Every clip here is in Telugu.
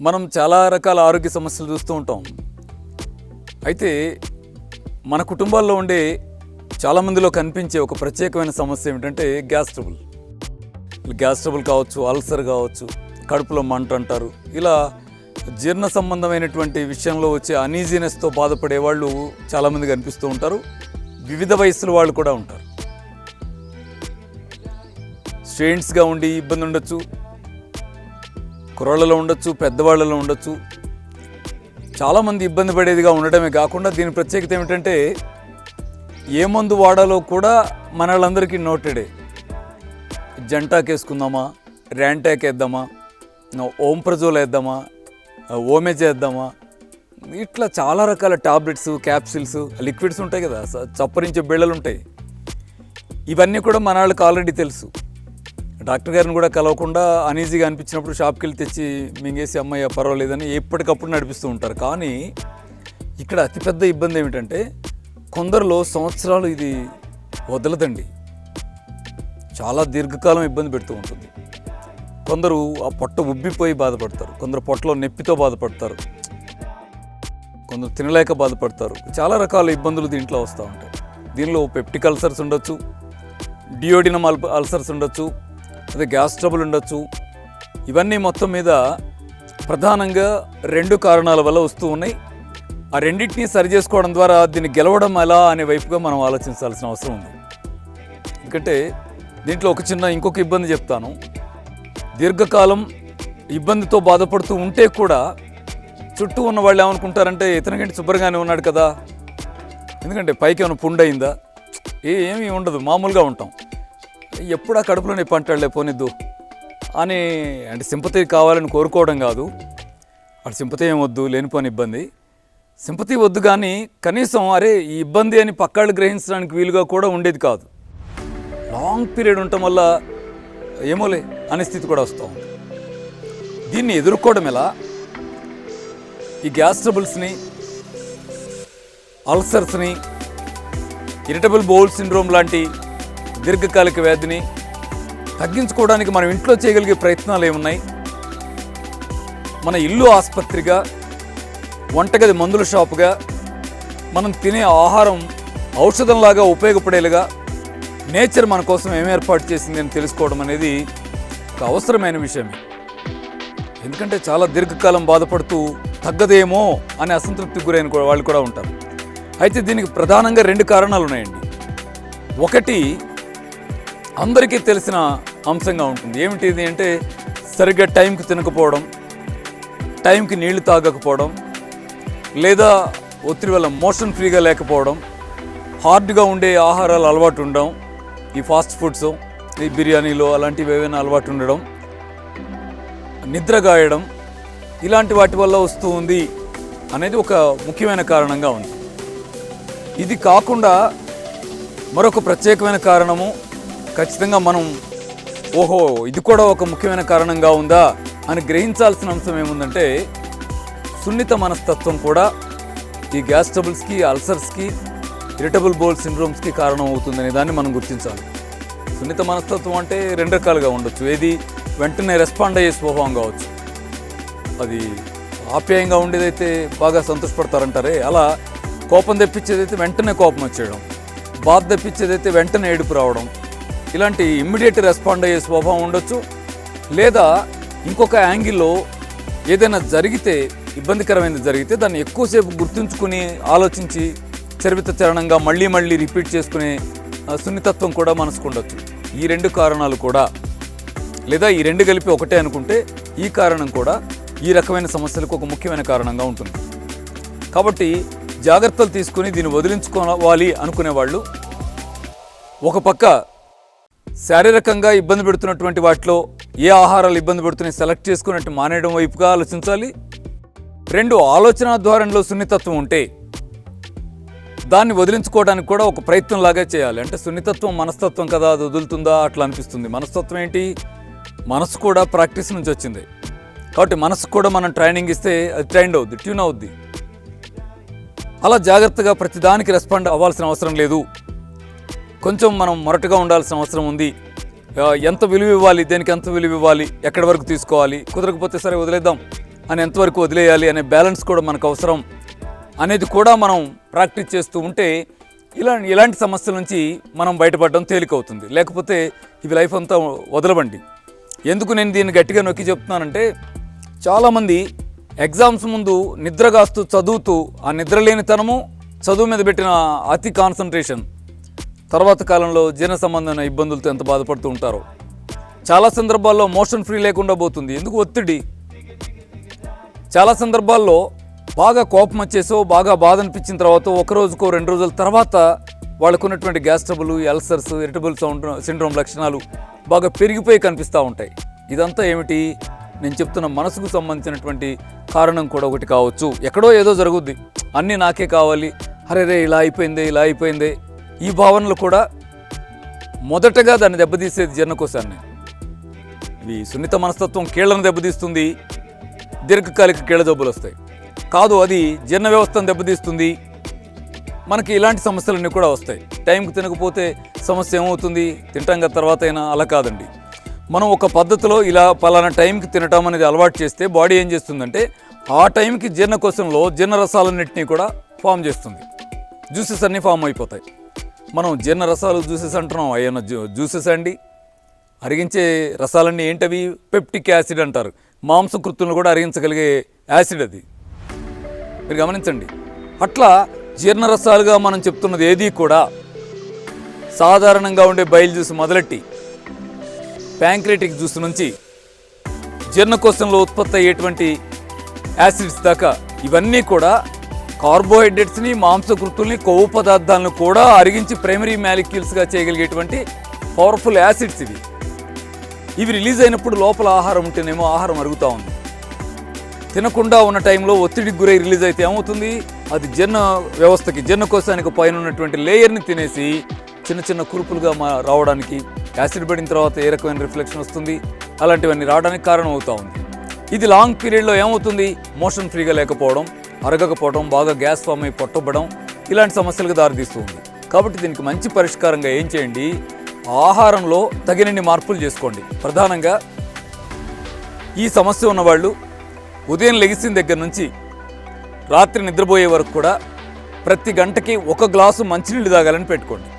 మనం చాలా రకాల ఆరోగ్య సమస్యలు చూస్తూ ఉంటాం. అయితే మన కుటుంబాల్లో ఉండే చాలామందిలో కనిపించే ఒక ప్రత్యేకమైన సమస్య ఏమిటంటే గ్యాస్ ట్రబుల్. గ్యాస్ ట్రబుల్ కావచ్చు అల్సర్ కావచ్చు కడుపులో మంట అంటారు. ఇలా జీర్ణ సంబంధమైనటువంటి విషయంలో వచ్చే అనీజీనెస్తో బాధపడే వాళ్ళు చాలామంది కనిపిస్తూ ఉంటారు. వివిధ వయస్సుల వాళ్ళు కూడా ఉంటారు. స్ట్రెయిన్స్గా ఉండి ఇబ్బంది ఉండొచ్చు. కుర్రాళ్ళలో ఉండొచ్చు పెద్దవాళ్ళలో ఉండొచ్చు. చాలామంది ఇబ్బంది పడేదిగా ఉండటమే కాకుండా దీని ప్రత్యేకత ఏమిటంటే ఏ మందు వాడాలో కూడా మన వాళ్ళందరికీ నోటెడే. జంటాక్ వేసుకుందామా ర్యాంటాక్ వేద్దామా ఓం ప్రజోల్ వేద్దామా ఓమేజ్ వేద్దామా ఇట్లా చాలా రకాల టాబ్లెట్స్ క్యాప్సిల్స్ లిక్విడ్స్ ఉంటాయి కదా చప్పరించే బిళ్ళలు ఉంటాయి ఇవన్నీ కూడా మన వాళ్ళకి ఆల్రెడీ తెలుసు. డాక్టర్ గారిని కూడా కలవకుండా అనీజీగా అనిపించినప్పుడు షాప్కి వెళ్ళి తెచ్చి మింగేసి అమ్మాయి పర్వాలేదని ఎప్పటికప్పుడు నడిపిస్తూ ఉంటారు. కానీ ఇక్కడ అతిపెద్ద ఇబ్బంది ఏమిటంటే కొందరిలో సంవత్సరాలు ఇది వదలదండి. చాలా దీర్ఘకాలం ఇబ్బంది పెడుతూ ఉంటుంది. కొందరు ఆ పొట్ట ఉబ్బిపోయి బాధపడతారు. కొందరు పొట్టలో నొప్పితో బాధపడతారు. కొందరు తినలేక బాధపడతారు. చాలా రకాల ఇబ్బందులు దీంట్లో వస్తూ ఉంటాయి. దీనిలో పెప్టిక్ అల్సర్స్ ఉండొచ్చు డియోడినమ్ అల్ అల్సర్స్ ఉండొచ్చు అదే గ్యాస్ ట్రబుల్ ఉండొచ్చు. ఇవన్నీ మొత్తం మీద ప్రధానంగా రెండు కారణాల వల్ల వస్తూ ఉన్నాయి. ఆ రెండింటినీ సరి చేసుకోవడం ద్వారా దీన్ని గెలవడం ఎలా అనే వైపుగా మనం ఆలోచించాల్సిన అవసరం ఉంది. ఎందుకంటే దీంట్లో ఒక చిన్న ఇంకొక ఇబ్బంది చెప్తాను. దీర్ఘకాలం ఇబ్బందితో బాధపడుతూ ఉంటే కూడా చుట్టూ ఉన్న వాళ్ళు ఏమనుకుంటారంటే ఇతనికంటే శుభ్రంగానే ఉన్నాడు కదా. ఎందుకంటే పైకి ఏమైనా పుండయిందా? ఏమీ ఉండదు మామూలుగా ఉంటాం. ఎప్పుడు ఆ కడుపులో నొప్పి అంటాడులే పోనిద్దు. అని అంటే సింపతి కావాలని కోరుకోవడం కాదు. అటు సింపతి ఏం వద్దు లేనిపోని ఇబ్బంది. సింపతి వద్దు కానీ కనీసం అరే ఈ ఇబ్బంది అని పక్కాళ్ళు గ్రహించడానికి వీలుగా కూడా ఉండేది కాదు. లాంగ్ పీరియడ్ ఉండటం వల్ల ఏమోలే అనే స్థితి కూడా వస్తూ ఉంది. దీన్ని ఎదుర్కోవడం ఎలా? ఈ గ్యాస్ ట్రబుల్స్ని అల్సర్స్ని ఇరిటబుల్ బౌల్ సిండ్రోమ్ లాంటి దీర్ఘకాలిక వ్యాధిని తగ్గించుకోవడానికి మనం ఇంట్లో చేయగలిగే ప్రయత్నాలు ఏమున్నాయి? మన ఇల్లు ఆసుపత్రిగా వంటగది మందుల షాపుగా మనం తినే ఆహారం ఔషధంలాగా ఉపయోగపడేలాగా నేచర్ మన కోసం ఏం ఏర్పాటు చేసింది అని తెలుసుకోవడం అనేది ఒక అవసరమైన విషయమే. ఎందుకంటే చాలా దీర్ఘకాలం బాధపడుతూ తగ్గదేమో అనే అసంతృప్తికి గురైన వాళ్ళు కూడా ఉంటారు. అయితే దీనికి ప్రధానంగా రెండు కారణాలు ఉన్నాయండి ఒకటి అందరికీ తెలిసిన అంశంగా ఉంటుంది. ఏమిటిది అంటే సరిగ్గా టైంకి తినకపోవడం టైంకి నీళ్ళు తాగకపోవడం లేదా ఒత్తిడి వల్ల మోషన్ ఫ్రీగా లేకపోవడం హార్డ్గా ఉండే ఆహారాలు అలవాటు ఉండడం ఈ ఫాస్ట్ ఫుడ్స్ ఈ బిర్యానీలు అలాంటివి ఏవైనా అలవాటు ఉండడం నిద్ర గాయడం ఇలాంటి వాటి వల్ల వస్తూ ఉంది అనేది ఒక ముఖ్యమైన కారణంగా ఉంది. ఇది కాకుండా మరొక ప్రత్యేకమైన కారణము ఖచ్చితంగా మనం ఓహో ఇది కూడా ఒక ముఖ్యమైన కారణంగా ఉందా అని గ్రహించాల్సిన అంశం ఏముందంటే సున్నిత మనస్తత్వం కూడా ఈ గ్యాస్ ట్రబుల్స్కి అల్సర్స్కి ఇరిటబుల్ బోల్ సిండ్రోమ్స్కి కారణం అవుతుందనే దాన్ని మనం గుర్తించాలి. సున్నిత మనస్తత్వం అంటే రెండు రకాలుగా ఉండొచ్చు. ఏది? వెంటనే రెస్పాండ్ అయ్యే స్వభావం కావచ్చు. అది ఆప్యాయంగా ఉండేదైతే బాగా సంతోషపడతారంటారే అలా కోపం తెప్పించేదైతే వెంటనే కోపం వచ్చేయడం. బాధ తెప్పించేదైతే వెంటనే ఏడుపు రావడం. ఇలాంటి ఇమ్మీడియట్ రెస్పాండ్ అయ్యే స్వభావం ఉండొచ్చు. లేదా ఇంకొక యాంగిల్లో ఏదైనా జరిగితే ఇబ్బందికరమైనది జరిగితే దాన్ని ఎక్కువసేపు గుర్తుంచుకుని ఆలోచించి చరిత్ర చరణంగా మళ్ళీ మళ్ళీ రిపీట్ చేసుకునే సున్నితత్వం కూడా మనసుకుండొచ్చు ఈ రెండు కారణాలు కూడా. లేదా ఈ రెండు కలిపి ఒకటే అనుకుంటే ఈ కారణం కూడా ఈ రకమైన సమస్యలకు ఒక ముఖ్యమైన కారణంగా ఉంటుంది. కాబట్టి జాగ్రత్తలు తీసుకుని దీన్ని వదిలించుకోవాలి అనుకునే వాళ్ళు ఒక పక్క శారీరకంగా ఇబ్బంది పెడుతున్నటువంటి వాటిలో ఏ ఆహారాలు ఇబ్బంది పెడుతున్నాయి సెలెక్ట్ చేసుకున్నట్టు మానేయడం వైపుగా ఆలోచించాలి. రెండు ఆలోచన ద్వారంలో సున్నితత్వం ఉంటే దాన్ని వదిలించుకోవడానికి కూడా ఒక ప్రయత్నం లాగే చేయాలి. అంటే సున్నితత్వం మనస్తత్వం కదా అది వదులుతుందా అట్లా అనిపిస్తుంది. మనస్తత్వం ఏంటి? మనసు కూడా ప్రాక్టీస్ నుంచి వచ్చింది. కాబట్టి మనసు కూడా మనం ట్రైనింగ్ ఇస్తే అది ట్రైండ్ అవుద్ది ట్యూన్ అవుద్ది. అలా జాగ్రత్తగా ప్రతిదానికి రెస్పాండ్ అవ్వాల్సిన అవసరం లేదు. కొంచెం మనం మొరటుగా ఉండాల్సిన అవసరం ఉంది. ఎంత విలువ ఇవ్వాలి దేనికి ఎంత విలువ ఇవ్వాలి ఎక్కడి వరకు తీసుకోవాలి కుదరకపోతే సరే వదిలేద్దాం అని ఎంతవరకు వదిలేయాలి అనే బ్యాలెన్స్ కూడా మనకు అవసరం అనేది కూడా మనం ప్రాక్టీస్ చేస్తూ ఉంటే ఇలా ఇలాంటి సమస్యల నుంచి మనం బయటపడడం తేలికవుతుంది. లేకపోతే ఇవి లైఫ్ అంతా వదలబండి ఎందుకు నేను దీన్ని గట్టిగా నొక్కి చెప్తున్నానంటే చాలామంది ఎగ్జామ్స్ ముందు నిద్రగాస్తూ చదువుతూ ఆ నిద్రలేనితనము చదువు మీద పెట్టిన అతి కాన్సన్ట్రేషన్. తర్వాత కాలంలో జీర్ణ సంబంధమైన ఇబ్బందులతో ఎంత బాధపడుతూ ఉంటారో. చాలా సందర్భాల్లో మోషన్ ఫ్రీ లేకుండా పోతుంది. ఎందుకు ఒత్తిడి? చాలా సందర్భాల్లో బాగా కోపం వచ్చేసో బాగా బాధ అనిపించిన తర్వాత ఒక రోజుకో రెండు రోజుల తర్వాత వాళ్ళకు ఉన్నటువంటి గ్యాస్ ట్రబుల్ అల్సర్స్ ఇరిటబుల్ సౌండ్ సిండ్రోమ్ లక్షణాలు బాగా పెరిగిపోయి కనిపిస్తూ ఉంటాయి. ఇదంతా ఏమిటి? నేను చెప్తున్న మనసుకు సంబంధించినటువంటి కారణం కూడా ఒకటి కావచ్చు. ఎక్కడో ఏదో జరుగుద్ది. అన్నీ నాకే కావాలి. అరే రే ఇలా అయిపోయిందే ఇలా అయిపోయిందే. ఈ భావనలు కూడా మొదటగా దాన్ని దెబ్బతీసేది జీర్ణకోశాన్ని. ఇవి సున్నిత మనస్తత్వం కీళ్ళను దెబ్బతీస్తుంది దీర్ఘకాలిక కీళ్ళ జబ్బులు వస్తాయి. కాదు అది జీర్ణ వ్యవస్థను దెబ్బతీస్తుంది. మనకి ఇలాంటి సమస్యలన్నీ కూడా వస్తాయి. టైంకి తినకపోతే సమస్య ఏమవుతుంది? తింటాం కదా తర్వాత అయినా అలా కాదండి. మనం ఒక పద్ధతిలో ఇలా పలానా టైంకి తినటం అనేది అలవాటు చేస్తే బాడీ ఏం చేస్తుందంటే ఆ టైంకి జీర్ణకోశంలో జీర్ణరసాలన్నింటినీ కూడా ఫామ్ చేస్తుంది. జ్యూసెస్ అన్నీ ఫామ్ అయిపోతాయి. మనం జీర్ణ రసాలు జ్యూసెస్ అంటున్నాం. అయ్యన్న జ్యూసెస్ అండి. అరిగించే రసాలన్నీ ఏంటవి? పెప్టిక్ యాసిడ్ అంటారు. మాంసకృతులను కూడా అరిగించగలిగే యాసిడ్ అది. మీరు గమనించండి. అట్లా జీర్ణరసాలుగా మనం చెప్తున్నది ఏది కూడా సాధారణంగా ఉండే బయలు జ్యూస్ మొదలెట్టి ప్యాంక్రేటిక్ జ్యూస్ నుంచి జీర్ణకోశంలో ఉత్పత్తి అయ్యేటువంటి యాసిడ్స్ దాకా ఇవన్నీ కూడా కార్బోహైడ్రేట్స్ని మాంసకృతుల్ని కొవ్వు పదార్థాలను కూడా అరిగించి ప్రైమరీ మ్యాలిక్యూల్స్గా చేయగలిగేటువంటి పవర్ఫుల్ యాసిడ్స్ ఇవి. ఇవి రిలీజ్ అయినప్పుడు లోపల ఆహారం ఉంటేనేమో ఆహారం అరుగుతూ ఉంది. తినకుండా ఉన్న టైంలో ఒత్తిడికి గురై రిలీజ్ అయితే ఏమవుతుంది? అది జీర్ణ వ్యవస్థకి జీర్ణకోశానికి పైన ఉన్నటువంటి లేయర్ని తినేసి చిన్న చిన్న కురుపులుగా మా రావడానికి యాసిడ్ పడిన తర్వాత ఏ రకమైన రిఫ్లెక్షన్ వస్తుంది? అలాంటివన్నీ రావడానికి కారణం అవుతా ఉంది. ఇది లాంగ్ పీరియడ్లో ఏమవుతుంది? మోషన్ ఫ్రీగా లేకపోవడం అరగకపోవడం బాగా గ్యాస్ ఫామ్ అయి పొట్టబడం ఇలాంటి సమస్యలకు దారితీస్తుంది. కాబట్టి దీనికి మంచి పరిష్కారంగా ఏం చేయండి? ఆహారంలో తగినన్ని మార్పులు చేసుకోండి. ప్రధానంగా ఈ సమస్య ఉన్నవాళ్ళు ఉదయం లెగిసిన దగ్గర నుంచి రాత్రి నిద్రపోయే వరకు కూడా ప్రతి గంటకి ఒక గ్లాసు మంచినీళ్ళు తాగాలని పెట్టుకోండి.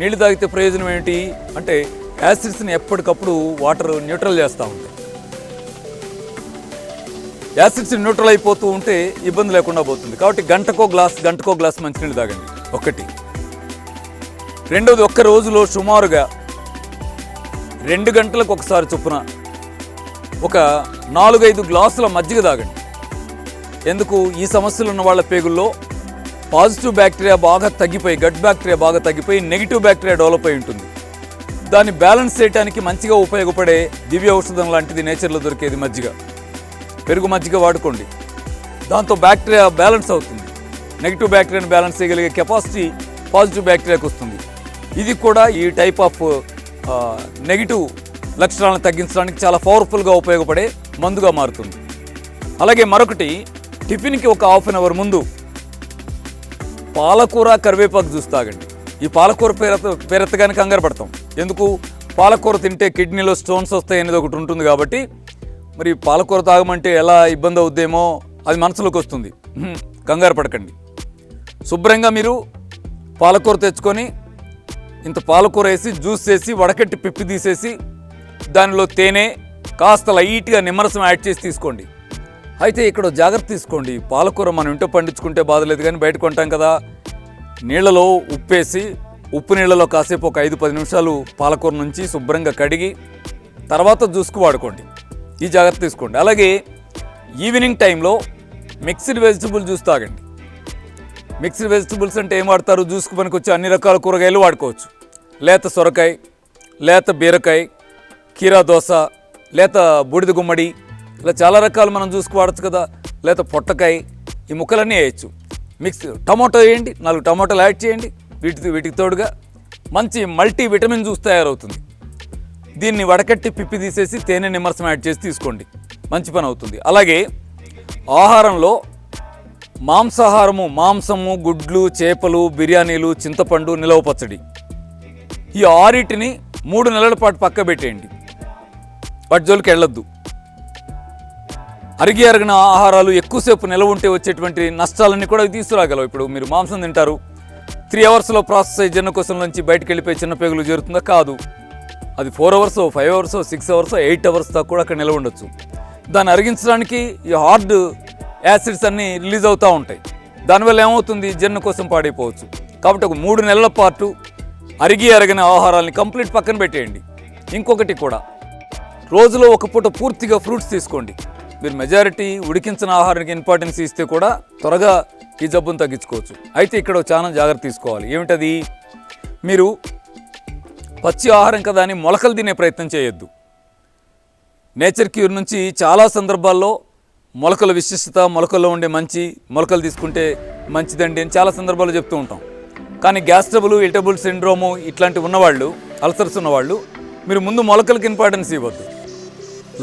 నీళ్ళు తాగితే ప్రయోజనం ఏంటి? అంటే యాసిడ్స్ని ఎప్పటికప్పుడు వాటర్ న్యూట్రల్ చేస్తూ ఉంటాయి. యాసిడ్స్ న్యూట్రల్ అయిపోతూ ఉంటే ఇబ్బంది లేకుండా పోతుంది. కాబట్టి గంటకో గ్లాస్ గంటకో గ్లాస్ మంచినీళ్ళు తాగండి. ఒకటి. రెండవది ఒక్క రోజులో సుమారుగా రెండు గంటలకు ఒకసారి చొప్పున ఒక నాలుగైదు గ్లాసుల మజ్జిగ తాగండి. ఎందుకు? ఈ సమస్యలు ఉన్న వాళ్ళ పేగుల్లో పాజిటివ్ బ్యాక్టీరియా బాగా తగ్గిపోయి గట్ బ్యాక్టీరియా బాగా తగ్గిపోయి నెగిటివ్ బ్యాక్టీరియా డెవలప్ అయి ఉంటుంది. దాన్ని బ్యాలెన్స్ చేయడానికి మంచిగా ఉపయోగపడే దివ్య ఔషధం లాంటిది నేచర్లో దొరికేది మజ్జిగ. పెరుగు మజ్జిగ వాడుకోండి. దాంతో బ్యాక్టీరియా బ్యాలెన్స్ అవుతుంది. నెగిటివ్ బ్యాక్టీరియాని బ్యాలెన్స్ చేయగలిగే కెపాసిటీ పాజిటివ్ బ్యాక్టీరియాకి వస్తుంది. ఇది కూడా ఈ టైప్ ఆఫ్ నెగిటివ్ లక్షణాలను తగ్గించడానికి చాలా పవర్ఫుల్గా ఉపయోగపడే మందుగా మారుతుంది. అలాగే మరొకటి టిఫిన్కి ఒక హాఫ్ అన్ అవర్ ముందు పాలకూర కరివేపాకు జ్యూస్ తాగండి. ఈ పాలకూర పేరెత్త పేరెత్తగానే కంగారు పడతాం. ఎందుకు? పాలకూర తింటే కిడ్నీలో స్టోన్స్ వస్తాయి అనేది ఒకటి ఉంటుంది కాబట్టి మరి పాలకూర తాగమంటే ఎలా ఇబ్బంది అవుద్దేమో అది మనసులోకి వస్తుంది. కంగారు పడకండి. శుభ్రంగా మీరు పాలకూర తెచ్చుకొని ఇంత పాలకూర వేసి జ్యూస్ చేసి వడకట్టి పిప్పి తీసేసి దానిలో తేనె కాస్త లైట్గా నిమ్మరసం యాడ్ చేసి తీసుకోండి. అయితే ఇక్కడ జాగ్రత్త తీసుకోండి. పాలకూర మనం ఇంట్లో పండించుకుంటే బాధలేదు కానీ బయట కొంటాం కదా. నీళ్ళలో ఉప్పేసి ఉప్పు నీళ్ళలో కాసేపు ఒక ఐదు పది నిమిషాలు పాలకూర నుంచి శుభ్రంగా కడిగి తర్వాత జ్యూస్కు వాడుకోండి. ఈ జాగ్రత్త తీసుకోండి. అలాగే ఈవినింగ్ టైంలో మిక్స్డ్ వెజిటబుల్ జ్యూస్ తాగండి. మిక్స్డ్ వెజిటబుల్స్ అంటే ఏం వాడతారు? జ్యూస్కి పనికొచ్చే అన్ని రకాల కూరగాయలు వాడుకోవచ్చు. లేత సొరకాయ లేత బీరకాయ కీరా దోశ లేత బూడిద గుమ్మడి ఇలా చాలా రకాలు మనం జ్యూస్కి వాడచ్చు కదా. లేత పొట్టకాయ ఈ ముక్కలన్నీ వేయచ్చు. మిక్స్ టమాటో వేయండి నాలుగు టమాటాలు యాడ్ చేయండి. వీటికి వీటికి తోడుగా మంచి మల్టీ విటమిన్ జ్యూస్ తయారవుతుంది. దీన్ని వడకట్టి పిప్పి తీసేసి తేనె నిమ్మరసం యాడ్ చేసి తీసుకోండి. మంచి పని అవుతుంది. అలాగే ఆహారంలో మాంసాహారము మాంసము గుడ్లు చేపలు బిర్యానీలు చింతపండు నిలవ పచ్చడి. ఈ ఆరిటిని మూడు నెలల పాటు పక్క పెట్టేయండి. వాటి జోలికి వెళ్ళొద్దు. అరిగి అరిగిన ఆహారాలు ఎక్కువసేపు నిలవ ఉంటే వచ్చేటువంటి నష్టాలన్నీ కూడా తీసుకురాగలవు. ఇప్పుడు మీరు మాంసం తింటారు. త్రీ అవర్స్లో ప్రాసెస్ అయ్యి జన్న కోసం నుంచి బయటకు వెళ్ళిపోయి చిన్న పేగులు చేరుతుందా? కాదు. అది four hours five hours six hours eight hours దాకా కూడా అక్కడ నిలవ ఉండొచ్చు. దాన్ని అరిగించడానికి ఈ హార్డ్ యాసిడ్స్ అన్నీ రిలీజ్ అవుతూ ఉంటాయి. దానివల్ల ఏమవుతుంది? జన్ను కోసం పాడైపోవచ్చు. కాబట్టి ఒక మూడు నెలల పాటు అరిగి అరిగిన ఆహారాన్ని కంప్లీట్ పక్కన పెట్టేయండి. ఇంకొకటి కూడా రోజులో ఒక పూట పూర్తిగా ఫ్రూట్స్ తీసుకోండి. మీరు మెజారిటీ ఉడికించిన ఆహారానికి ఇంపార్టెన్స్ ఇస్తే కూడా త్వరగా ఈ జబ్బును తగ్గించుకోవచ్చు. అయితే ఇక్కడ చాలా జాగ్రత్త తీసుకోవాలి. ఏమిటది? మీరు పచ్చి ఆహారం కదా అని మొలకలు తినే ప్రయత్నం చేయొద్దు. నేచర్ క్యూర్ నుంచి చాలా సందర్భాల్లో మొలకల విశిష్టత మొలకల్లో ఉండే మంచి మొలకలు తీసుకుంటే మంచిదండి అని చాలా సందర్భాల్లో చెప్తూ ఉంటాం. కానీ గ్యాస్ ట్రబుల్ ఇటబుల్ సిండ్రోము ఇట్లాంటివి ఉన్నవాళ్ళు అల్సర్స్ ఉన్నవాళ్ళు మీరు ముందు మొలకలకి ఇంపార్టెన్స్ ఇవ్వద్దు.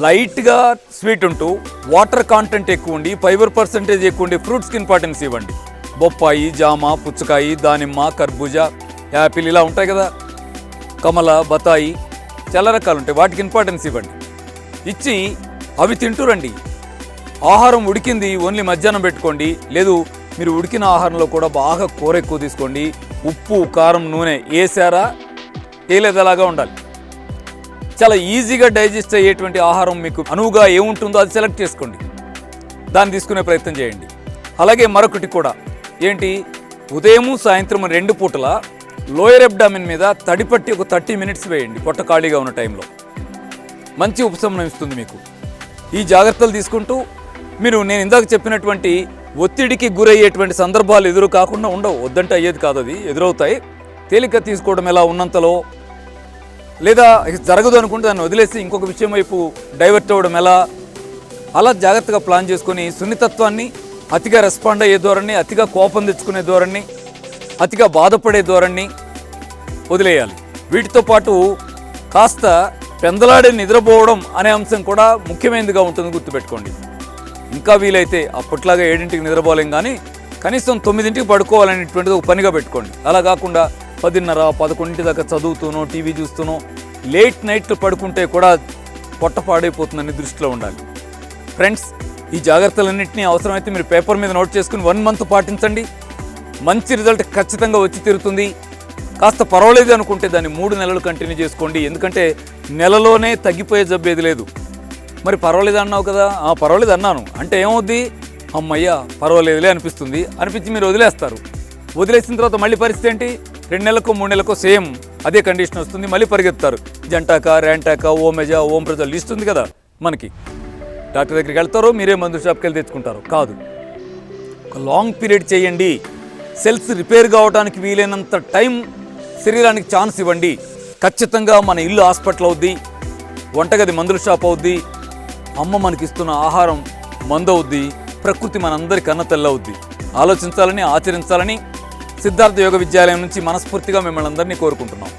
లైట్గా స్వీట్ ఉంటూ వాటర్ కాంటెంట్ ఎక్కువ ఉండి ఫైబర్ పర్సంటేజ్ ఎక్కువ ఉండి ఫ్రూట్స్కి ఇంపార్టెన్స్ ఇవ్వండి. బొప్పాయి జామ పుచ్చకాయ దానిమ్మ కర్బూజా యాపిల్ ఇలా ఉంటాయి కదా. కమల బతాయి చాలా రకాలు ఉంటాయి వాటికి ఇంపార్టెన్స్ ఇవ్వండి. ఇచ్చి అవి తింటూరండి. ఆహారం ఉడికింది ఓన్లీ మధ్యాహ్నం పెట్టుకోండి. లేదు మీరు ఉడికిన ఆహారంలో కూడా బాగా కూర ఎక్కువ తీసుకోండి. ఉప్పు కారం నూనె వేసారా? వేయలేదలాగా ఉండాలి. చాలా ఈజీగా డైజెస్ట్ అయ్యేటువంటి ఆహారం మీకు అనువుగా ఏముంటుందో అది సెలెక్ట్ చేసుకోండి. దాన్ని తీసుకునే ప్రయత్నం చేయండి. అలాగే మరొకటి కూడా. ఏంటి? ఉదయము సాయంత్రం రెండు పూటల లోయర్ ఎబ్డామిన్ మీద తడిపట్టి ఒక థర్టీ మినిట్స్ వేయండి. పొట్ట ఖాళీగా ఉన్న టైంలో. మంచి ఉపశమనం ఇస్తుంది మీకు. ఈ జాగ్రత్తలు తీసుకుంటూ మీరు నేను ఇందాక చెప్పినటువంటి ఒత్తిడికి గురయ్యేటువంటి సందర్భాలు ఎదురు కాకుండా ఉండవు. వద్దంటే అయ్యేది కాదు అది. ఎదురవుతాయి. తేలిక తీసుకోవడం ఎలా ఉన్నంతలో లేదా జరగదు అనుకుంటే దాన్ని వదిలేసి ఇంకొక విషయం వైపు డైవర్ట్ అవ్వడం ఎలా? అలా జాగ్రత్తగా ప్లాన్ చేసుకొని సున్నితత్వాన్ని అతిగా రెస్పాండ్ అయ్యే ధోరణి అతిగా కోపం తెచ్చుకునే ధోరణి అతిగా బాధపడే ధోరణి వదిలేయాలి. వీటితో పాటు కాస్త పెందలాడే నిద్రపోవడం అనే అంశం కూడా ముఖ్యమైనదిగా ఉంటుంది గుర్తుపెట్టుకోండి. ఇంకా వీలైతే అప్పట్లాగా ఏడింటికి నిద్రపోలేం కానీ కనీసం తొమ్మిదింటికి పడుకోవాలనేటువంటిది ఒక పనిగా పెట్టుకోండి. అలా కాకుండా పదిన్నర పదకొండింటి దాకా చదువుతూనో టీవీ చూస్తూనో లేట్ నైట్లు పడుకుంటే కూడా పొట్ట పాడైపోతుందని దృష్టిలో ఉండాలి. ఫ్రెండ్స్ ఈ జాగ్రత్తలన్నింటినీ అవసరమైతే మీరు పేపర్ మీద నోట్ చేసుకుని వన్ మంత్ పాటించండి. మంచి రిజల్ట్ ఖచ్చితంగా వచ్చి తీరుతుంది. కాస్త పర్వాలేదు అనుకుంటే దాన్ని మూడు నెలలు కంటిన్యూ చేసుకోండి. ఎందుకంటే నెలలోనే తగ్గిపోయే జబ్బు ఏది లేదు. మరి పర్వాలేదు అన్నావు కదా? ఆ పర్వాలేదు అన్నాను. అంటే ఏమవుద్ది? అమ్మయ్యా పర్వాలేదులే అనిపిస్తుంది. అనిపించి మీరు వదిలేస్తారు. వదిలేసిన తర్వాత మళ్ళీ పరిస్థితి ఏంటి? రెండు నెలలకు మూడు నెలలకు సేమ్ అదే కండిషన్ వస్తుంది. మళ్ళీ పరిగెత్తారు జంటాక ర్యాంటాక ఓమెజా ఓం ప్రజలు లిస్ట్ ఉంది కదా మనకి. డాక్టర్ దగ్గరికి వెళ్తారో మీరే మందు షాప్కి వెళ్ళి తెచ్చుకుంటారు? కాదు. ఒక లాంగ్ పీరియడ్ చేయండి. సెల్స్ రిపేర్ కావడానికి వీలైనంత టైం శరీరానికి ఛాన్స్ ఇవ్వండి. ఖచ్చితంగా మన ఇల్లు హాస్పిటల్ అవుద్ది వంటగది మందుల షాప్ అవుద్ది అమ్మ మనకిస్తున్న ఆహారం మందవుద్ది ప్రకృతి మనందరి కన్న తెల్లవుద్ది ఆలోచించాలని ఆచరించాలని సిద్ధార్థ యోగ విద్యాలయం నుంచి మనస్ఫూర్తిగా మిమ్మల్ని అందరినీ కోరుకుంటున్నాం.